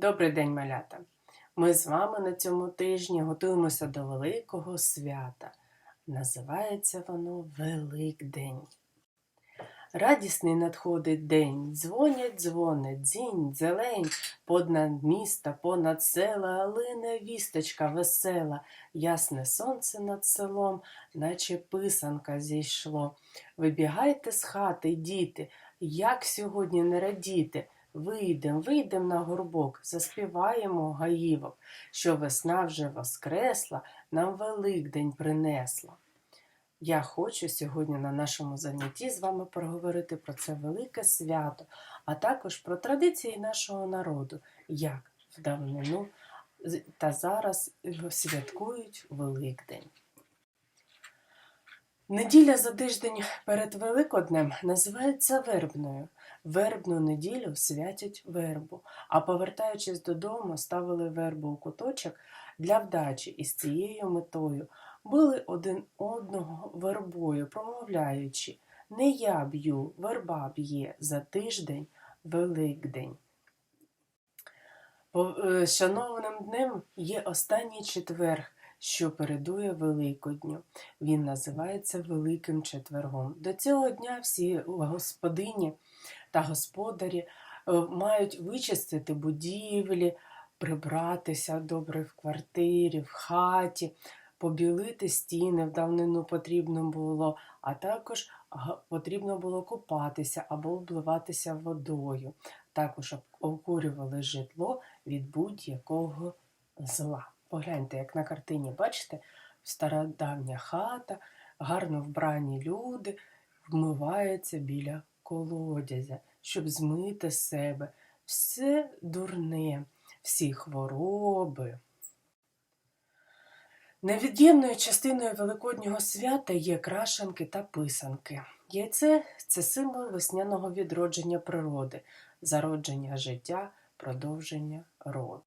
Добрий день, малята! Ми з вами на цьому тижні готуємося до великого свята. Називається воно Великдень. Радісний надходить день, дзвонять дзвони, дзінь, зелень, понад міста, понад села, лине вісточка весела, ясне сонце над селом, наче писанка зійшло. Вибігайте з хати, діти, як сьогодні не радіти. Вийдем, вийдем на горбок, заспіваємо гаївок, що весна вже воскресла, нам Великдень принесла. Я хочу сьогодні на нашому занятті з вами проговорити про це велике свято, а також про традиції нашого народу, як в давнину та зараз святкують Великдень. Неділя за тиждень перед Великоднем називається вербною. Вербну неділю святять вербу, а повертаючись додому, ставили вербу у куточок для вдачі і з цією метою били один одного вербою, промовляючи Не я б'ю, верба б'є за тиждень Великдень. Е, Шановним днем є останній четверг, що передує Великодню. Він називається Великим Четвергом. До цього дня всі господині та господарі е, мають вичистити будівлі, прибратися добре в квартирі, в хаті, побілити стіни в давнину потрібно було, а також потрібно було купатися або обливатися водою. Також об- обкурювали житло від будь-якого зла. Погляньте, як на картині, бачите, стародавня хата, гарно вбрані люди вмиваються біля колодязя, щоб змити з себе все дурне, всі хвороби. Невід'ємною частиною Великоднього свята є крашенки та писанки. Яйце це символ весняного відродження природи, зародження життя, продовження роду.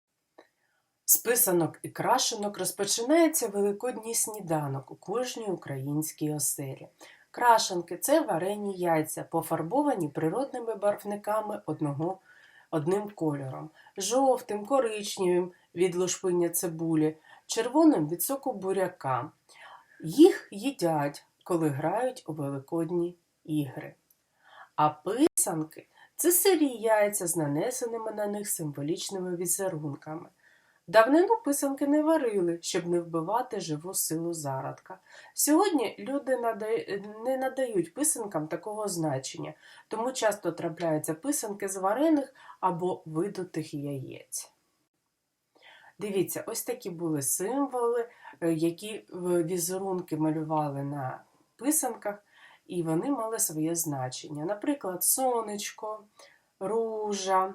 З писанок і крашенок розпочинається великодній сніданок у кожній українській оселі. Крашенки це варені яйця, пофарбовані природними барвниками одного, одним кольором, жовтим, коричневим від лушпиння цибулі, червоним від соку буряка. Їх їдять, коли грають у великодні ігри. А писанки це сирі яйця з нанесеними на них символічними візерунками. Давнину писанки не варили, щоб не вбивати живу силу зародка. Сьогодні люди не надають писанкам такого значення, тому часто трапляються писанки з варених або видутих яєць. Дивіться, ось такі були символи, е, які візерунки малювали на писанках, і вони мали своє значення. Наприклад, сонечко, ружа,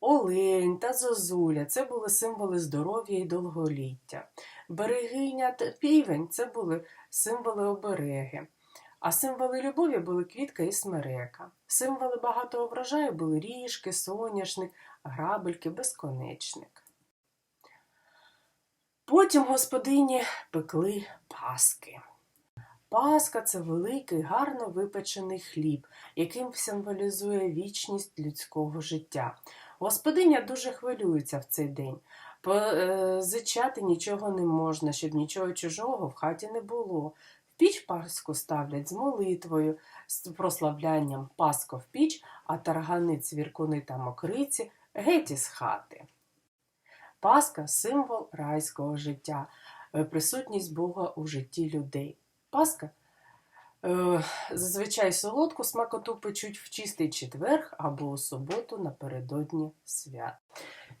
олень та зозуля це були символи здоров'я і довголіття. Берегиня та півень це були символи обереги. А символи любові були квітка і смерека. Символи багатого врожаю були ріжки, соняшник, грабельки, безконечник. Потім господині пекли паски. Паска це великий, гарно випечений хліб, яким символізує вічність людського життя. Господиня дуже хвилюється в цей день. Позичати нічого не можна, щоб нічого чужого в хаті не було. В піч паску ставлять з молитвою, з прославлянням паско в піч, а таргани, цвіркуни та мокриці геть із хати. Пасха символ райського життя, е, присутність Бога у житті людей. Пасха е, зазвичай солодку смакоту печуть в чистий четверг або у суботу напередодні свят.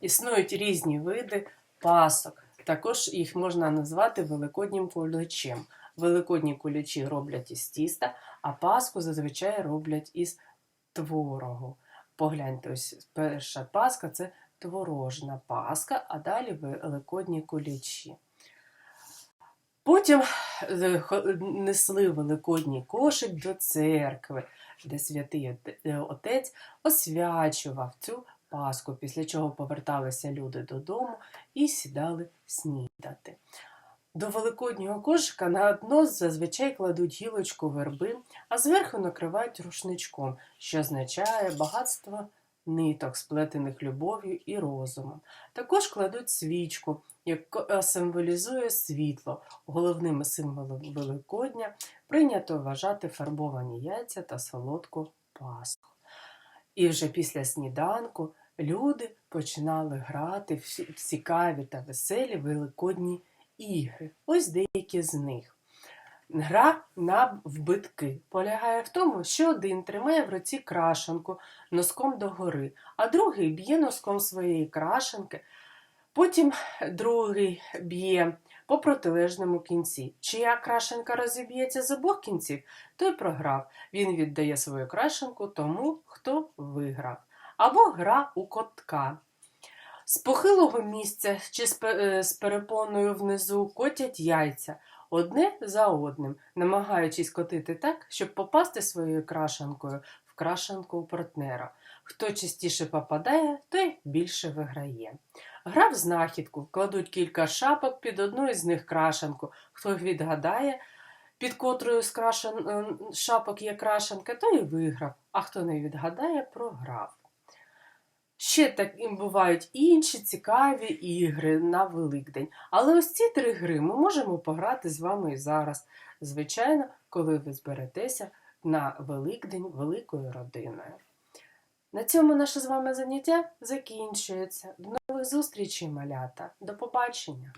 Існують різні види пасок. Також їх можна назвати великоднім куличем. Великодні куличі роблять із тіста, а паску зазвичай роблять із творогу. Погляньте, ось перша паска це творожна паска, а далі великодні кулічі. Потім е, несли великодній кошик до церкви, де святий е, отець освячував цю паску, після чого поверталися люди додому і сідали снідати. До великоднього кошика на дно зазвичай кладуть гілочку верби, а зверху накривають рушничком, що означає багатство ниток, сплетених любов'ю і розумом. Також кладуть свічку, яка символізує світло. Головними символами Великодня прийнято вважати фарбовані яйця та солодку пасху. І вже після сніданку люди починали грати в в цікаві та веселі великодні ігри. Ось деякі з них. Гра на вбитки полягає в тому, що один тримає в руці крашенку носком догори, а другий б'є носком своєї крашенки, потім другий б'є по протилежному кінці. Чия крашенка розіб'ється з обох кінців, той програв. Він віддає свою крашенку тому, хто виграв. Або гра у котка. З похилого місця чи з е, перепоною внизу котять яйця одне за одним, намагаючись котити так, щоб попасти своєю крашенкою в крашенку у партнера. Хто частіше попадає, той більше виграє. Гра в знахідку, кладуть кілька шапок під одну із них крашенку. Хто відгадає, під котрою з крашен... е, шапок є крашенка, той і виграв, а хто не відгадає, програв. Ще так бувають інші цікаві ігри на Великдень. Але ось ці три гри ми можемо пограти з вами і зараз. Звичайно, коли ви зберетеся на Великдень великою родиною. На цьому наше з вами заняття закінчується. До нових зустрічей, малята. До побачення!